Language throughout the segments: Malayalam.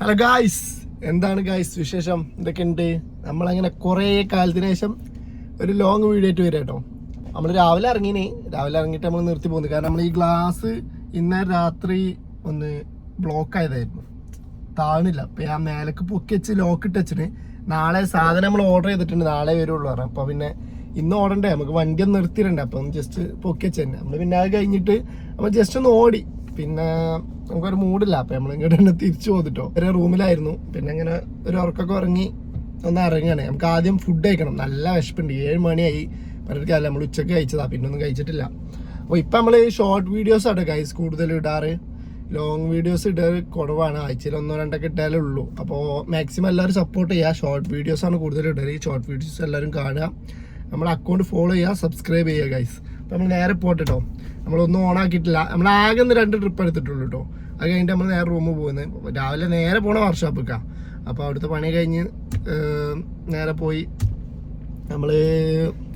ഹലോ ഗായ്സ് എന്താണ് ഗായ്സ് വിശേഷം? എന്തൊക്കെയുണ്ട്? നമ്മളങ്ങനെ കുറേ കാലത്തിന് ശേഷം ഒരു ലോങ് വീഡിയോ ആയിട്ട് വരാം കേട്ടോ. നമ്മൾ രാവിലെ ഇറങ്ങിനെ. രാവിലെ ഇറങ്ങിയിട്ട് നമ്മൾ നിർത്തി പോകുന്നത് കാരണം നമ്മൾ ഈ ഗ്ലാസ് ഇന്ന രാത്രി ഒന്ന് ബ്ലോക്ക് ആയതായിരുന്നു. താണില്ല. അപ്പം ഞാൻ മേലേക്ക് പൊക്കി വെച്ച് ലോക്ക് ഇട്ട് നാളെ സാധനം നമ്മൾ ഓർഡർ ചെയ്തിട്ടുണ്ട്. നാളെ വരുള്ളൂ പറഞ്ഞു. അപ്പോൾ പിന്നെ ഇന്ന് ഓടണ്ടേ നമുക്ക് വണ്ടി ഒന്ന് നിർത്തിയിട്ടുണ്ട്. അപ്പം ജസ്റ്റ് പൊക്കി വെച്ച് തന്നെ. നമ്മൾ പിന്നെ അത് കഴിഞ്ഞിട്ട് നമ്മൾ ജസ്റ്റ് ഒന്ന് ഓടി. പിന്നെ നമുക്കൊരു മൂഡില്ല. അപ്പം നമ്മൾ ഇങ്ങോട്ട് തന്നെ തിരിച്ചു പോന്നിട്ടോ. ഒരു റൂമിലായിരുന്നു. പിന്നെ ഇങ്ങനെ ഒരു ഉറക്കൊക്കെ ഉറങ്ങി ഒന്ന് ഇറങ്ങണേ. നമുക്ക് ആദ്യം ഫുഡ് കഴിക്കണം. നല്ല വിശപ്പുണ്ട്. ഏഴ് മണിയായി. പറഞ്ഞിട്ട് അല്ല നമ്മൾ ഉച്ചയ്ക്ക് കഴിച്ചതാ. പിന്നെ ഒന്നും കഴിച്ചിട്ടില്ല. അപ്പോൾ ഇപ്പം നമ്മൾ ഷോർട്ട് വീഡിയോസ് ആണ് ഗൈസ് കൂടുതൽ ഇടാറ്. ലോങ് വീഡിയോസ് ഇടാറ് കുറവാണ്. ആഴ്ചയിൽ ഒന്നോ രണ്ടൊക്കെ ഇട്ടാലേ ഉള്ളൂ. അപ്പോൾ മാക്സിമം എല്ലാവരും സപ്പോർട്ട് ചെയ്യുക ഷോർട്ട് വീഡിയോസ് ആണ് കൂടുതൽ ഇടാറ് ഈ ഷോർട്ട് വീഡിയോസ് എല്ലാവരും കാണുക. നമ്മുടെ അക്കൗണ്ട് ഫോളോ ചെയ്യുക. സബ്സ്ക്രൈബ് ചെയ്യുക ഗൈസ് നമ്മൾ നേരെ പോട്ടെ കേട്ടോ നമ്മളൊന്നും ഓൺ ആക്കിയിട്ടില്ല. നമ്മൾ ആകെ ഒന്ന് രണ്ട് ട്രിപ്പ് എടുത്തിട്ടുള്ളൂ കേട്ടോ അത് കഴിഞ്ഞിട്ട് നമ്മൾ നേരെ റൂമിൽ പോകുന്നത്. രാവിലെ നേരെ പോണ വർക്ക്ഷോപ്പിക്കാണ് അപ്പോൾ അവിടുത്തെ പണി കഴിഞ്ഞ് നേരെ പോയി നമ്മൾ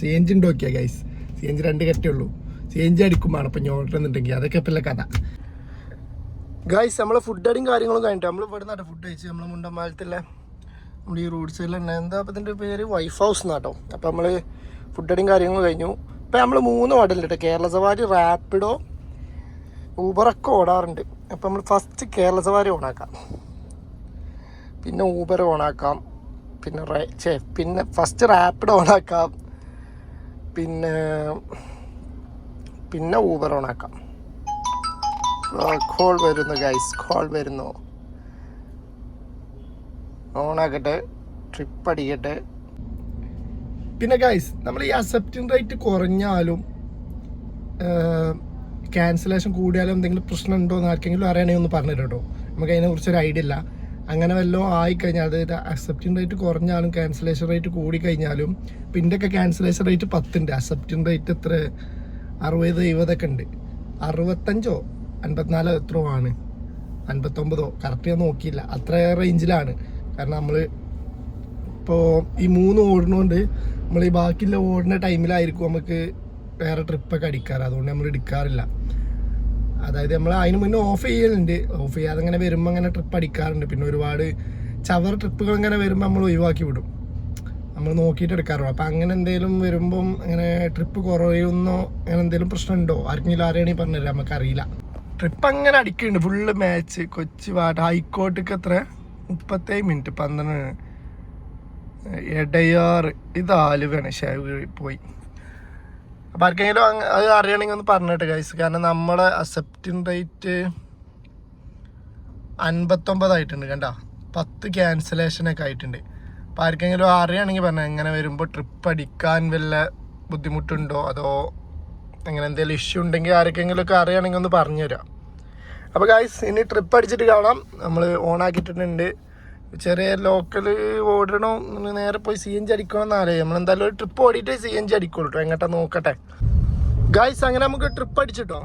സി എൻ ജി നോക്കിയാ ഗൈസ് സി എൻ ജി രണ്ട് കെട്ടേ ഉള്ളൂ. സി എൻ ജി അടിക്കുമ്പോൾ അപ്പം ഞോട്ടുന്നുണ്ടെങ്കിൽ അതൊക്കെ ഇപ്പം കഥ. ഗൈസ് നമ്മൾ ഫുഡ് അടിയും കാര്യങ്ങളും കഴിഞ്ഞിട്ട് നമ്മൾ ഇവിടെ നിന്നാണ് ഫുഡ് കഴിച്ച് നമ്മൾ മുണ്ടമ്പാലത്തിലെ നമ്മൾ ഈ റോഡ് സൈഡിൽ തന്നെ എന്താ അപ്പം ഇതിന്റെ പേര്? വൈഫ് ഹൗസ് എന്നാട്ടോ അപ്പം നമ്മൾ ഫുഡ് അടിയും കാര്യങ്ങളും കഴിഞ്ഞു. ഇപ്പം നമ്മൾ മൂന്ന് ഓടലുണ്ട് കേരള സവാരി റാപ്പിഡോ ഊബറൊക്കെ ഓടാറുണ്ട്. അപ്പം നമ്മൾ ഫസ്റ്റ് കേരള സവാരി ഓണാക്കാം. പിന്നെ ഊബർ ഓണാക്കാം. പിന്നെ ചേ പിന്നെ ഫസ്റ്റ് റാപ്പിഡ് ഓണാക്കാം. പിന്നെ പിന്നെ ഊബർ ഓണാക്കാം. കോൾ വരുന്നു ഗൈസ് കോൾ വരുന്നു. ഓണാക്കട്ടെ. ട്രിപ്പ് അടിക്കട്ടെ. പിന്നെ ഗൈസ് നമ്മൾ ഈ അക്സെപ്റ്റിംഗ് റേറ്റ് കുറഞ്ഞാലും ക്യാൻസലേഷൻ കൂടിയാലും എന്തെങ്കിലും പ്രശ്നം ഉണ്ടോ എന്ന് ആർക്കെങ്കിലും അറിയണമെങ്കിൽ ഒന്ന് പറഞ്ഞു കേട്ടോ നമുക്ക് അതിനെക്കുറിച്ച് ഒരു ഐഡിയ ഇല്ല. അങ്ങനെ വല്ലതും ആയിക്കഴിഞ്ഞാൽ അതായത് അക്സെപ്റ്റിംഗ് റേറ്റ് കുറഞ്ഞാലും ക്യാൻസലേഷൻ റേറ്റ് കൂടിക്കഴിഞ്ഞാലും പിന്നെ ഒക്കെ ക്യാൻസലേഷൻ റേറ്റ് പത്തുണ്ട്. അക്സെപ്റ്റിംഗ് റേറ്റ് എത്ര? അറുപത് എഴുപതൊക്കെ ഉണ്ട്. അറുപത്തഞ്ചോ അൻപത്തിനാലോ എത്രയോ ആണ്. അൻപത്തൊമ്പതോ കറക്റ്റ് ഞാൻ നോക്കിയില്ല. അത്ര റേഞ്ചിലാണ് കാരണം നമ്മൾ ഇപ്പോൾ ഈ മൂന്ന് ഓടുന്നതുകൊണ്ട് നമ്മൾ ഈ ബാക്കിയുള്ള ഓടുന്ന ടൈമിലായിരിക്കും നമുക്ക് വേറെ ട്രിപ്പൊക്കെ അടിക്കാറ്. അതുകൊണ്ട് നമ്മൾ എടുക്കാറില്ല. അതായത് നമ്മൾ അതിന് മുന്നേ ഓഫ് ചെയ്യലുണ്ട്. ഓഫ് ചെയ്യാതെ അങ്ങനെ വരുമ്പോൾ അങ്ങനെ ട്രിപ്പ് അടിക്കാറുണ്ട്. പിന്നെ ഒരുപാട് ചവർ ട്രിപ്പുകൾ ഇങ്ങനെ വരുമ്പോൾ നമ്മൾ ഒഴിവാക്കി വിടും. നമ്മൾ നോക്കിയിട്ട് എടുക്കാറുള്ളൂ. അപ്പം അങ്ങനെ എന്തെങ്കിലും വരുമ്പം അങ്ങനെ ട്രിപ്പ് കുറയുന്നോ അങ്ങനെ എന്തെങ്കിലും പ്രശ്നമുണ്ടോ? ആർക്കെങ്കിലും ആരെയാണെങ്കിൽ പറഞ്ഞുതരാം നമുക്കറിയില്ല. ട്രിപ്പ് അങ്ങനെ അടിക്കുന്നുണ്ട് ഫുള്ള് മാച്ച് കൊച്ചി വാട്ട് ഹൈക്കോട്ടേക്ക് എത്ര? മുപ്പത്തേഴ് മിനിറ്റ് പന്ത്രണ്ട് എടയാറ് ഇത് ആലുവയാണ് ഷാവ് പോയി. അപ്പം ആർക്കെങ്കിലും അത് അറിയണമെങ്കിൽ ഒന്ന് പറഞ്ഞിട്ട് ഗൈസ് കാരണം നമ്മുടെ അക്സെപ്റ്റിംഗ് റേറ്റ് അൻപത്തൊമ്പതായിട്ടുണ്ട് കണ്ട? പത്ത് ക്യാൻസലേഷനൊക്കെ ആയിട്ടുണ്ട്. അപ്പം ആർക്കെങ്കിലും അറിയണമെങ്കിൽ പറഞ്ഞാൽ എങ്ങനെ വരുമ്പോൾ ട്രിപ്പ് അടിക്കാൻ വല്ല ബുദ്ധിമുട്ടുണ്ടോ? അതോ അങ്ങനെ എന്തെങ്കിലും ഇഷ്യൂ ഉണ്ടെങ്കിൽ ആർക്കെങ്കിലും ഒക്കെ അറിയണമെങ്കിൽ ഒന്ന് പറഞ്ഞു തരാം. അപ്പോൾ ഗായ്സ് ഇനി ട്രിപ്പ് അടിച്ചിട്ട് കാണാം. നമ്മൾ ഓണാക്കിയിട്ടുണ്ട്. ചെറിയ ലോക്കൽ ഓടണോ നേരെ പോയി സി എൻ ജി അടിക്കണം എന്നാലേ നമ്മൾ എന്തായാലും ഒരു ട്രിപ്പ് ഓടിയിട്ട് സി എൻ ജി അടിക്കുള്ളൂ എങ്ങോട്ടാ നോക്കട്ടെ. ഗായ്സ് അങ്ങനെ നമുക്ക് ട്രിപ്പ് അടിച്ചിട്ടോ.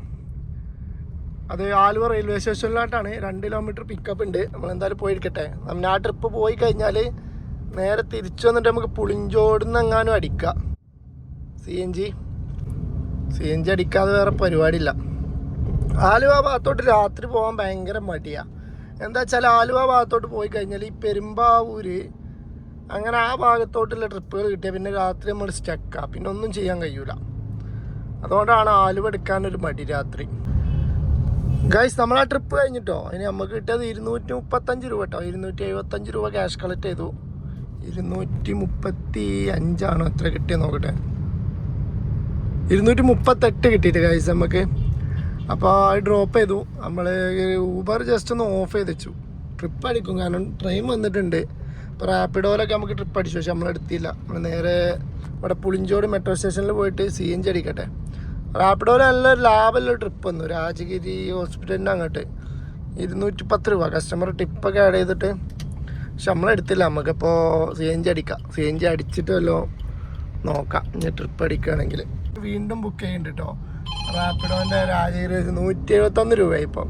അത് ആലുവ റെയിൽവേ സ്റ്റേഷനിലോട്ടാണ് രണ്ട് കിലോമീറ്റർ പിക്കപ്പ് ഉണ്ട്. നമ്മൾ എന്തായാലും പോയിരിക്കട്ടെ. നമ്മൾ ആ ട്രിപ്പ് പോയി കഴിഞ്ഞാൽ നേരെ തിരിച്ചു വന്നിട്ട് നമുക്ക് പുളിഞ്ചോടുന്ന് എങ്ങാനും അടിക്കാം. C N G C N G അടിക്കാതെ വേറെ പരിപാടിയില്ല. ആലുവ ഭാഗത്തോട്ട് രാത്രി പോകാൻ ഭയങ്കര മടിയാ. എന്താ വെച്ചാൽ ആലുവ ഭാഗത്തോട്ട് പോയി കഴിഞ്ഞാൽ ഈ പെരുമ്പാവൂര് അങ്ങനെ ആ ഭാഗത്തോട്ടുള്ള ട്രിപ്പുകൾ കിട്ടിയാൽ പിന്നെ രാത്രി നമ്മൾ സ്റ്റക്കാ പിന്നെ ഒന്നും ചെയ്യാൻ കഴിയൂല. അതുകൊണ്ടാണ് ആലുവ എടുക്കാനൊരു മടി രാത്രി. ഗൈസ് നമ്മൾ ആ ട്രിപ്പ് കഴിഞ്ഞിട്ടോ? ഇനി നമുക്ക് കിട്ടിയത് ഇരുന്നൂറ്റി മുപ്പത്തഞ്ച് രൂപ കേട്ടോ ഇരുന്നൂറ്റി എഴുപത്തഞ്ച് രൂപ ക്യാഷ് കളക്ട് ചെയ്തു. ഇരുന്നൂറ്റി മുപ്പത്തി അഞ്ചാണോ എത്ര കിട്ടിയത് നോക്കട്ടെ. ഇരുന്നൂറ്റി മുപ്പത്തെട്ട് കിട്ടിയിട്ട് ഗൈസ് നമുക്ക് അപ്പോൾ ഡ്രോപ്പ് ചെയ്തു. നമ്മൾ ഊബർ ജസ്റ്റ് ഒന്ന് ഓഫ് ചെയ്ത് വെച്ചു ട്രിപ്പ് അടിക്കും. കാരണം ട്രെയിൻ വന്നിട്ടുണ്ട്. ഇപ്പോൾ റാപ്പിഡോയിലൊക്കെ നമുക്ക് ട്രിപ്പ് അടിച്ചു. പക്ഷെ നമ്മൾ എടുത്തില്ല. നമ്മൾ നേരെ ഇവിടെ പുളിഞ്ചോട് മെട്രോ സ്റ്റേഷനിൽ പോയിട്ട് സി എൻ ജി അടിക്കട്ടെ. റാപ്പിഡോയിൽ നല്ല ലാഭമുള്ള ട്രിപ്പ് വന്നു. രാജഗിരി ഹോസ്പിറ്റലിന്റെ അങ്ങോട്ട്. ഇരുന്നൂറ്റി പത്ത് രൂപ കസ്റ്റമർ ടിപ്പൊക്കെ ആഡ് ചെയ്തിട്ട്. പക്ഷെ നമ്മളെടുത്തില്ല നമുക്കിപ്പോൾ സി എൻ ജി അടിക്കാം. സി എൻ ജി അടിച്ചിട്ട് വല്ലോ നോക്കാം. ഇനി ട്രിപ്പ് അടിക്കുകയാണെങ്കിൽ വീണ്ടും ബുക്ക് ചെയ്യുന്നുണ്ട് കേട്ടോ റാപ്പിഡോന്റെ രാജഗിരി നൂറ്റി എഴുപത്തൊന്ന് രൂപയായി ഇപ്പം.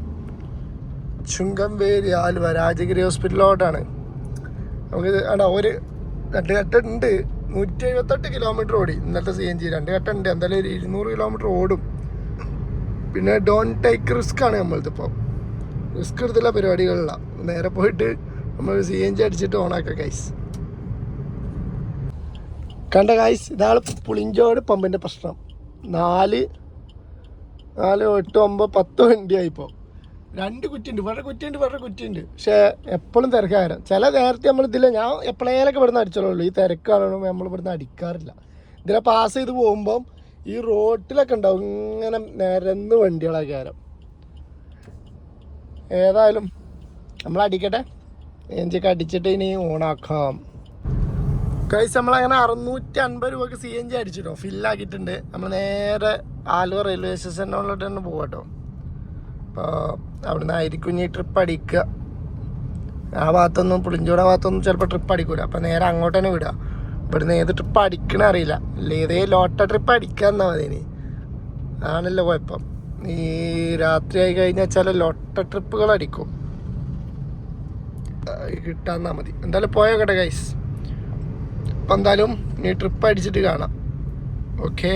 ആലുവ രാജഗിരി ഹോസ്പിറ്റലിലോട്ടാണ്. നമുക്ക് ആടാ ഒരു രണ്ട് ഘട്ടമുണ്ട് നൂറ്റി എഴുപത്തെട്ട് കിലോമീറ്റർ ഓടി. ഇന്നത്തെ സി എൻ ജി രണ്ട് ഘട്ടമുണ്ട് എന്തായാലും ഒരു ഇരുന്നൂറ് കിലോമീറ്റർ ഓടും. പിന്നെ ഡോൺ ടേക്ക് റിസ്ക് ആണ് നമ്മളതിപ്പോൾ റിസ്ക് എടുത്തുള്ള പരിപാടികളിലാണ് നേരെ പോയിട്ട് നമ്മൾ സി എൻ ജി അടിച്ചിട്ട് ഓണാക്കാം ഗൈസ് കണ്ട ഗൈസ് ഇതാണ് പുളിഞ്ചോട് പമ്പിന്റെ പ്രശ്നം. നാല് നാല് എട്ട് ഒമ്പത് പത്ത് വണ്ടിയായിപ്പോൾ രണ്ട് കുറ്റിയുണ്ട് വേറെ കുറ്റിയുണ്ട് വേറെ കുറ്റിയുണ്ട്. പക്ഷേ എപ്പോഴും തിരക്കാരം ചില നേരത്തെ നമ്മൾ ഇതില്ല ഞാൻ എപ്പോഴേലൊക്കെ ഇവിടുന്ന് അടിച്ചോളൂ ഈ തിരക്കാണോ നമ്മൾ ഇവിടുന്ന് അടിക്കാറില്ല. ഇതിനെ പാസ് ചെയ്ത് പോകുമ്പം ഈ റോട്ടിലൊക്കെ ഉണ്ടാവും ഇങ്ങനെ നിരന്ന് വണ്ടികളൊക്കെ ആരം. ഏതായാലും നമ്മൾ അടിക്കട്ടെ. എഞ്ചൊക്കെ അടിച്ചിട്ട് ഇനി ഓണാക്കാം. കൈസ് നമ്മളങ്ങനെ അറുന്നൂറ്റി അൻപത് രൂപക്ക് സി എൻ ജി അടിച്ചിട്ടോ? ഫില്ലാക്കിയിട്ടുണ്ട് നമ്മൾ നേരെ ആലുവ റെയിൽവേ സ്റ്റേഷനിലോട്ട് തന്നെ പോകട്ടോ അപ്പോൾ അവിടുന്ന് ആയിരിക്കും ഇനി ട്രിപ്പ് അടിക്കുക ആ ഭാഗത്തൊന്നും പുളിഞ്ചോട ഭാഗത്തൊന്നും ചിലപ്പോൾ ട്രിപ്പ് അടിക്കൂല. അപ്പോൾ നേരെ അങ്ങോട്ട് തന്നെ വിടുക ഇവിടുന്ന് ഏത് ട്രിപ്പ് അടിക്കണ അറിയില്ല. ഏതേ ലോട്ട ട്രിപ്പ് അടിക്കുക എന്നാൽ മതി ഇനി. ആണല്ലോ കുഴപ്പം. ഈ രാത്രി ആയി കഴിഞ്ഞാൽ ചില ലോട്ട ട്രിപ്പുകൾ അടിക്കും. കിട്ടാന്നാ മതി. എന്തായാലും പോയോക്കട്ടെ ഗൈസ് അപ്പം എന്തായാലും നീ ട്രിപ്പ് അടിച്ചിട്ട് കാണാം. ഓക്കേ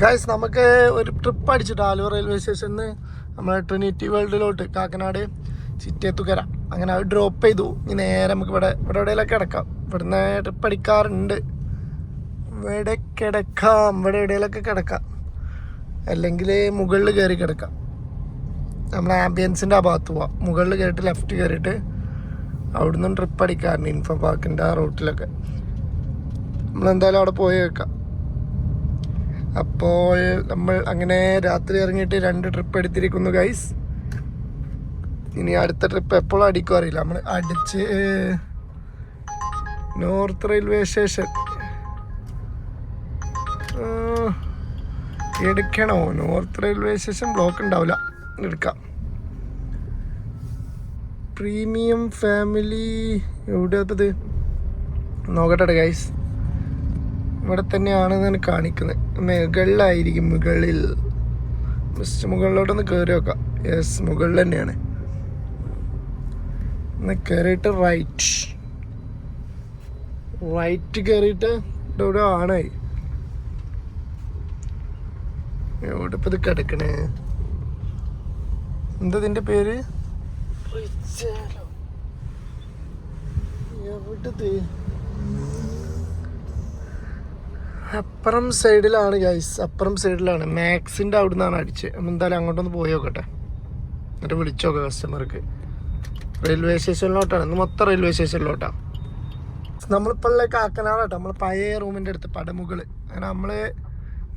ഗൈസ് നമുക്ക് ഒരു ട്രിപ്പ് അടിച്ചിട്ട് ആലുവ റെയിൽവേ സ്റ്റേഷനിൽ നിന്ന് നമ്മൾ ട്രിനിറ്റി വേൾഡിലോട്ട് കാക്കനാട് ചിറ്റേത്തുകര. അങ്ങനെ അത് ഡ്രോപ്പ് ചെയ്തു. ഇനി നേരെ നമുക്ക് ഇവിടെ ഇവിടെ എവിടെയെങ്കിലൊക്കെ കിടക്കാം. ഇവിടുന്ന് ട്രിപ്പ് അടിക്കാറുണ്ട്. ഇവിടെ കിടക്കാം. ഇവിടെ എവിടെയെങ്കിലൊക്കെ കിടക്കാം. അല്ലെങ്കിൽ മുകളിൽ കയറി കിടക്കാം. നമ്മൾ ആംബിയൻസിന്റെ ആ ഭാഗത്ത് പോവാം. മുകളിൽ കയറിയിട്ട് ലെഫ്റ്റ് കയറിയിട്ട് അവിടുന്ന് ട്രിപ്പ് അടിക്കാറുണ്ട് ഇൻഫോ പാർക്കിന്റെ ആ റൂട്ടിലൊക്കെ നമ്മളെന്തായാലും അവിടെ പോയി വെക്കാം. അപ്പോൾ നമ്മൾ അങ്ങനെ രാത്രി ഇറങ്ങിയിട്ട് രണ്ട് ട്രിപ്പ് എടുത്തിരിക്കുന്നു ഗൈസ് ഇനി അടുത്ത ട്രിപ്പ് എപ്പോഴും അടിക്കും അറിയില്ല. നമ്മൾ അടിച്ച് നോർത്ത് റെയിൽവേ സ്റ്റേഷൻ എടുക്കണോ? നോർത്ത് റെയിൽവേ സ്റ്റേഷൻ ബ്ലോക്ക് ഉണ്ടാവില്ല. എടുക്കാം. പ്രീമിയം ഫാമിലി എവിടെ നോക്കട്ടെ ഗൈസ് ഇവിടെ തന്നെയാണ് ഞാൻ കാണിക്കുന്നത് മുകളിലായിരിക്കും മുകളിൽ. ജസ്റ്റ് മുകളിലോട്ടൊന്ന് കയറി നോക്കാം. യെസ് മുകളിൽ തന്നെയാണ്. ഒന്ന് കയറിയിട്ട് റൈറ്റ് റൈറ്റ് കയറിയിട്ട് ഇവിടെ ആണായി ആണ്. എവിടെ ഇപ്പം ഇത് കിടക്കണേ? എന്താ ഇതിന്റെ പേര്? റിച്ചാലോ അപ്പുറം സൈഡിലാണ് ഗൈസ് അപ്പുറം സൈഡിലാണ്. മാക്സിന്റെ അവിടെ നിന്നാണ് അടിച്ച് എന്തായാലും അങ്ങോട്ടൊന്ന് പോയി നോക്കട്ടെ. എന്നിട്ട് വിളിച്ചോക്കെ കസ്റ്റമർക്ക് റെയിൽവേ സ്റ്റേഷനിലോട്ടാണ് ഇന്ന് മൊത്തം റെയിൽവേ സ്റ്റേഷനിലോട്ടാണ് നമ്മളിപ്പോൾ ഉള്ള കാക്കനാടാട്ടോ. നമ്മൾ പഴയ റൂമിന്റെ അടുത്ത് പടമുകൾ അങ്ങനെ നമ്മൾ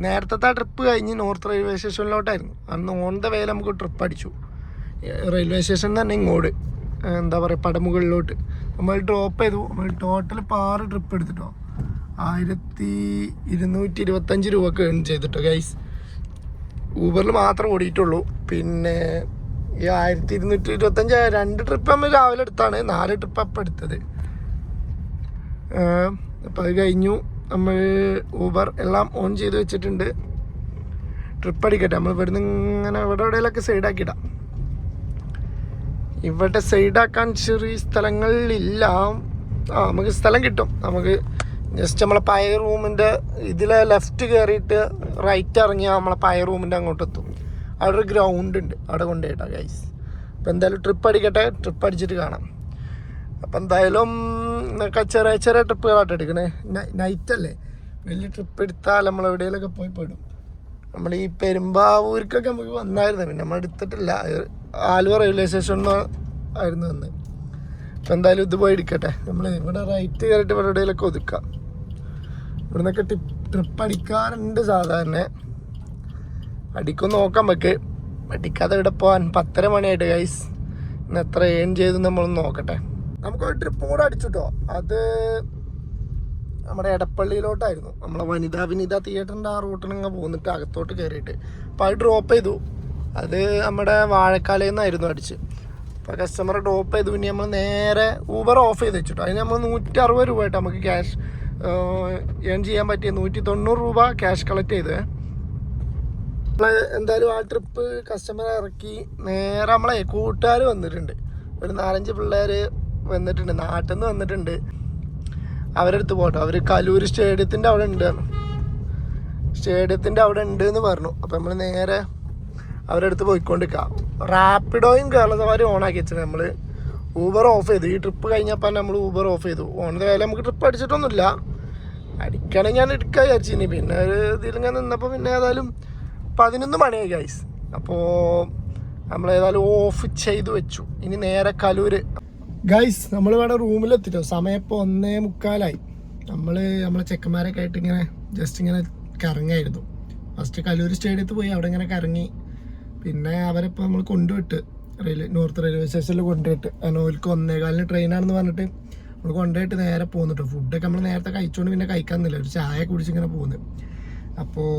നേരത്തെ ട്രിപ്പ് കഴിഞ്ഞ് നോർത്ത് റെയിൽവേ സ്റ്റേഷനിലോട്ടായിരുന്നു അന്ന് ഓൺ ദ വേ നമുക്ക് ട്രിപ്പ് അടിച്ചു. റെയിൽവേ സ്റ്റേഷൻ തന്നെ ഇങ്ങോട്ട്. എന്താ പറയുക പടമുകളിലോട്ട്. നമ്മൾ ഡ്രോപ്പ് ചെയ്തു. നമ്മൾ ടോട്ടൽ ആറ് ട്രിപ്പ് എടുത്തിട്ടോ. ആയിരത്തി ഇരുന്നൂറ്റി ഇരുപത്തഞ്ച് രൂപക്ക് ഏൺ ചെയ്തിട്ടോ ഗൈസ് ഊബറിൽ മാത്രം ഓടിയിട്ടുള്ളൂ. പിന്നെ ഈ ആയിരത്തി ഇരുന്നൂറ്റി ഇരുപത്തഞ്ച് രണ്ട് ട്രിപ്പ് നമ്മൾ രാവിലെ എടുത്താണ്. നാല് ട്രിപ്പ് അപ്പം എടുത്തത്. അപ്പം അത് കഴിഞ്ഞു. നമ്മൾ ഊബർ എല്ലാം ഓൺ ചെയ്ത് വെച്ചിട്ടുണ്ട്. ട്രിപ്പ് അടിക്കട്ടെ. നമ്മൾ ഇവിടുന്ന് ഇങ്ങനെ ഇവിടെ എവിടെയെങ്കിലൊക്കെ സൈഡാക്കിയിടാം ഇവിടെ സൈഡാക്കാൻ ചെറിയ സ്ഥലങ്ങളിലില്ല ആ നമുക്ക് സ്ഥലം കിട്ടും. നമുക്ക് ജസ്റ്റ് നമ്മളെ പഴയ റൂമിന്റെ ഇതിലെ ലെഫ്റ്റ് കയറിയിട്ട് റൈറ്റ് ഇറങ്ങിയാൽ നമ്മളെ പഴയ റൂമിന്റെ അങ്ങോട്ട് എത്തും അവിടെ ഒരു ഗ്രൗണ്ട് ഉണ്ട്. അവിടെ കൊണ്ടുപോയിട്ടാ ഗൈസ് അപ്പോൾ എന്തായാലും ട്രിപ്പ് അടിക്കട്ടെ. ട്രിപ്പ് അടിച്ചിട്ട് കാണാം. അപ്പം എന്തായാലും എന്നൊക്കെ ചെറിയ ചെറിയ ട്രിപ്പുകളായിട്ട് എടുക്കണേ. നൈറ്റ് അല്ലേ? വലിയ ട്രിപ്പ് എടുത്താൽ നമ്മൾ എവിടെയെങ്കിലുമൊക്കെ പോയി പെടും. നമ്മൾ ഈ പെരുമ്പാവൂർക്കൊക്കെ നമുക്ക് വന്നായിരുന്നു. പിന്നെ നമ്മൾ എടുത്തിട്ടില്ല. ആലുവ റെയിൽവേ സ്റ്റേഷനിൽ ആയിരുന്നു വന്ന് അപ്പം എന്തായാലും ഇത് പോയി എടുക്കട്ടെ. നമ്മൾ ഇവിടെ റൈറ്റ് കയറിയിട്ട് ഇവിടെ എവിടെയെങ്കിലൊക്കെ ഒതുക്കാം. ഇവിടെ നിന്നൊക്കെ ടിപ്പ് ട്രിപ്പ് അടിക്കാറുണ്ട് സാധാരണ. അടിക്കും നോക്കാം നമുക്ക്. അടിക്കാതെ ഇവിടെ പോകാൻ പത്തര മണിയായിട്ട് ഗൈസ് ഇന്ന് എത്ര ഏൺ ചെയ്ത് നമ്മളൊന്ന് നോക്കട്ടെ. നമുക്കൊരു ട്രിപ്പ് കൂടെ അടിച്ചിട്ടോ. അത് നമ്മുടെ എടപ്പള്ളിയിലോട്ടായിരുന്നു. നമ്മളെ വനിതാ വിനിത തിയേറ്ററിന്റെ ആ റൂട്ടിൽ ഇങ്ങനെ പോന്നിട്ട് അകത്തോട്ട് കയറിയിട്ട് അപ്പോൾ അത് ഡ്രോപ്പ് ചെയ്തു. അത് നമ്മുടെ വാഴക്കാലയിൽ നിന്നായിരുന്നു അടിച്ച്. അപ്പോൾ കസ്റ്റമർ ഡ്രോപ്പ് ചെയ്തു. പിന്നെ നമ്മൾ നേരെ ഊബർ ഓഫ് ചെയ്ത് വെച്ചിട്ടോ. അതിന് നമ്മൾ നൂറ്റി അറുപത് രൂപ ആയിട്ട് നമുക്ക് ക്യാഷ് ഏൺ ചെയ്യാൻ പറ്റിയ നൂറ്റി തൊണ്ണൂറ് രൂപ ക്യാഷ് കളക്ട് ചെയ്ത്. നമ്മൾ എന്തായാലും ആ ട്രിപ്പ് കസ്റ്റമർ ഇറക്കി. നേരെ നമ്മളെ കൂട്ടുകാർ വന്നിട്ടുണ്ട്. ഒരു നാലഞ്ച് പിള്ളേർ വന്നിട്ടുണ്ട്. നാട്ടിൽ നിന്ന് വന്നിട്ടുണ്ട്. അവരെടുത്ത് പോട്ടോ. അവർ കലൂർ സ്റ്റേഡിയത്തിന്റെ അവിടെ ഉണ്ട് സ്റ്റേഡിയത്തിന്റെ അവിടെ ഉണ്ട് എന്ന് പറഞ്ഞു. അപ്പോൾ നമ്മൾ നേരെ അവരെടുത്ത് പോയിക്കൊണ്ടിരിക്കുക റാപ്പിഡോയും കേരള സവാരി ഓണാക്കി വെച്ചത് നമ്മൾ ഊബർ ഓഫ് ചെയ്തു. ഈ ട്രിപ്പ് കഴിഞ്ഞപ്പോൾ നമ്മൾ ഊബർ ഓഫ് ചെയ്തു. ഓണത്തെ വേല നമുക്ക് ട്രിപ്പ് അടിച്ചിട്ടൊന്നുമില്ല. അടിക്കണമെങ്കിൽ ഞാൻ എടുക്കാൻ വിചാരിച്ചിനി. പിന്നെ ഒരു ഇതിലിങ്ങനെ നിന്നപ്പോൾ പിന്നെ ഏതായാലും പതിനൊന്ന് മണിയായി ഗൈസ് അപ്പോൾ നമ്മൾ ഏതായാലും ഓഫ് ചെയ്ത് വെച്ചു. ഇനി നേരെ കലൂര്. ഗൈസ് നമ്മൾ ഇവിടെ റൂമിലെത്തിട്ടോ. സമയം ഇപ്പോൾ ഒന്നേ മുക്കാലായി. നമ്മൾ നമ്മളെ ചെക്കന്മാരൊക്കെ ആയിട്ട് ഇങ്ങനെ ജസ്റ്റ് ഇങ്ങനെ കറങ്ങായിരുന്നു. ഫസ്റ്റ് കലൂർ സ്റ്റേഡിയത്തിൽ പോയി അവിടെ ഇങ്ങനെ കറങ്ങി. പിന്നെ അവരിപ്പോൾ നമ്മൾ കൊണ്ടുവിട്ട്. റെയിൽവേ നോർത്ത് റെയിൽവേ സ്റ്റേഷനിൽ കൊണ്ടുപോയിട്ട്. കാരണം ഓൽക്ക് ഒന്നേകാലിന് ട്രെയിനാണെന്ന് പറഞ്ഞിട്ട് നമ്മൾ കൊണ്ടുപോയിട്ട് നേരെ പോകുന്നുട്ടോ ഫുഡൊക്കെ നമ്മൾ നേരത്തെ കഴിച്ചുകൊണ്ട് പിന്നെ കഴിക്കാന്നില്ല ഒരു ചായ കുടിച്ചിങ്ങനെ പോകുന്നത് അപ്പോൾ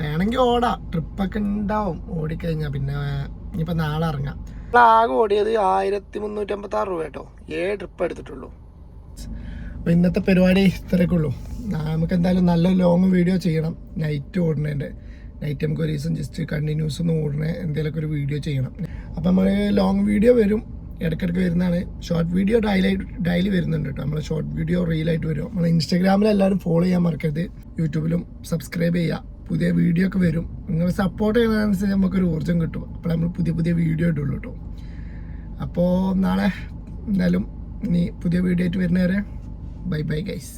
വേണമെങ്കിൽ ഓടാം. ട്രിപ്പൊക്കെ ഉണ്ടാവും ഓടിക്കഴിഞ്ഞാൽ പിന്നെ ഇനിയിപ്പോൾ നാളെ ഇറങ്ങാം ആകെ ഓടിയത് ആയിരത്തി മുന്നൂറ്റമ്പത്തി ആറ് രൂപ കേട്ടോ ഏ ട്രിപ്പ് എടുത്തിട്ടുള്ളൂ. അപ്പോൾ ഇന്നത്തെ പരിപാടി ഇത്രയൊക്കെ ഉള്ളൂ. നമുക്ക് എന്തായാലും നല്ല ലോങ് വീഡിയോ ചെയ്യണം. നൈറ്റ് ഓടുന്നതിന്റെ നൈറ്റ് നമുക്ക് ഒരു ദിവസം ജസ്റ്റ് കണ്ടിന്യൂസ് ഒന്ന് ഓടണേ എന്തെങ്കിലുമൊക്കെ ഒരു വീഡിയോ ചെയ്യണം. അപ്പോൾ നമ്മൾ ലോങ് വീഡിയോ വരും. ഇടയ്ക്കിടയ്ക്ക് വരുന്നതാണ്. ഷോർട്ട് വീഡിയോ ഡയലി ഡയലി വരുന്നുണ്ട് കേട്ടോ നമ്മൾ ഷോർട്ട് വീഡിയോ റീലായിട്ട് വരും. നമ്മൾ ഇൻസ്റ്റാഗ്രാമിൽ എല്ലാവരും ഫോളോ ചെയ്യാൻ മറക്കരുത്. യൂട്യൂബിലും സബ്സ്ക്രൈബ് ചെയ്യുക പുതിയ വീഡിയോ ഒക്കെ വരും. നിങ്ങൾ സപ്പോർട്ട് ചെയ്യുന്നതനുസരിച്ച് നമുക്കൊരു ഊർജം കിട്ടും. അപ്പോൾ നമ്മൾ പുതിയ പുതിയ വീഡിയോ ഇടുള്ളൂ കേട്ടോ അപ്പോൾ നാളെ എന്തായാലും ഇനി പുതിയ വീഡിയോ ആയിട്ട് വരുന്നവരെ ബൈ ബൈ ഗൈസ്